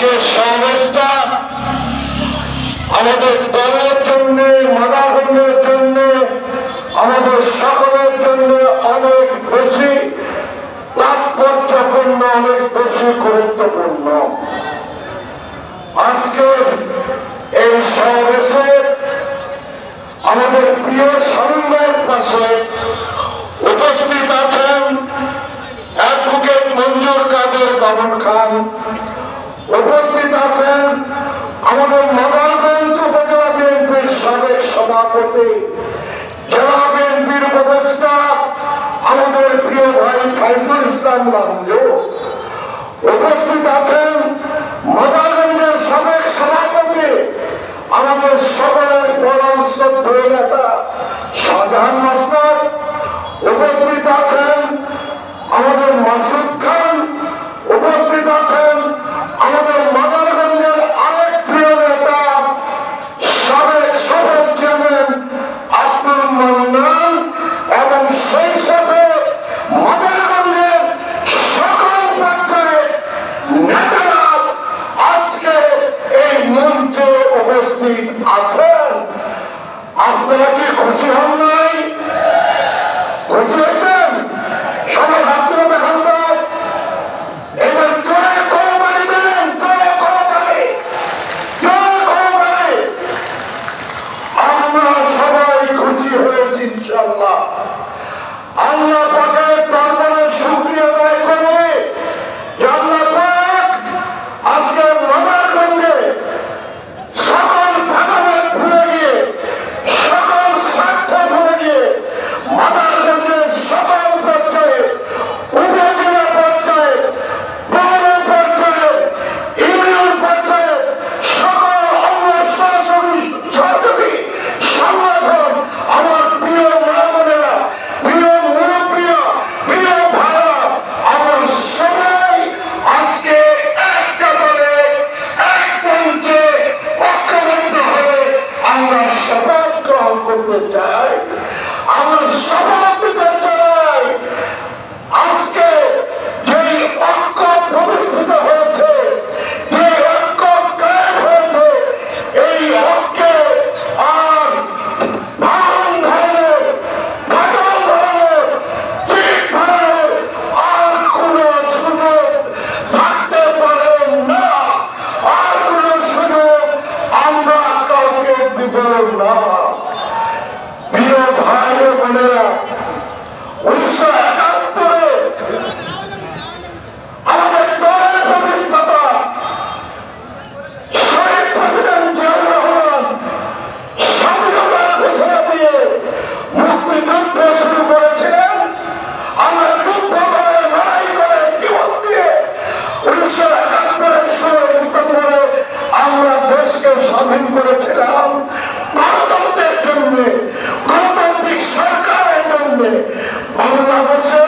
আজকে সমাবেশটা আমাদের দলের জন্য মাদাগণের জন্য, আমাদের সকলের জন্য অনেক বেশি তাৎপর্যপূর্ণ, অনেক বেশি গুরুত্বপূর্ণ। আজকের এই সমাবেশে আমাদের প্রিয় সমন্বয়ের পাশে উপস্থিত আছেন অ্যাডভোকেট মঞ্জুর কাদের বাবন খান। উপস্থিত আছেন আমাদের নগরগঞ্জ উপজেলা বিএনপির সাবেক সভাপতি, জেলা বিএনপির উপদেষ্টা, আমাদের প্রিয় ভাই ফাইজুল ইসলাম লাহু উপস্থিত আছেন নগরগঞ্জের সাবেক সভাপতি, আমাদের সকলের পরম শ্রদ্ধীয় নেতা শাহজাহান মাস্টার উপস্থিত আছেন, আমাদের মাসুদ খান উপস্থিত আছেন উপস্থিত আছেন। আপনারা কি খুশি হন না? গঠন করেছিলাম। গণতন্ত্রের জন্য গণতান্ত্রিক সরকারের জন্য বাংলাদেশে